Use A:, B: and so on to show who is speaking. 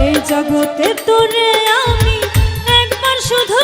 A: এই জগতে তোরে আমি একবার শুধু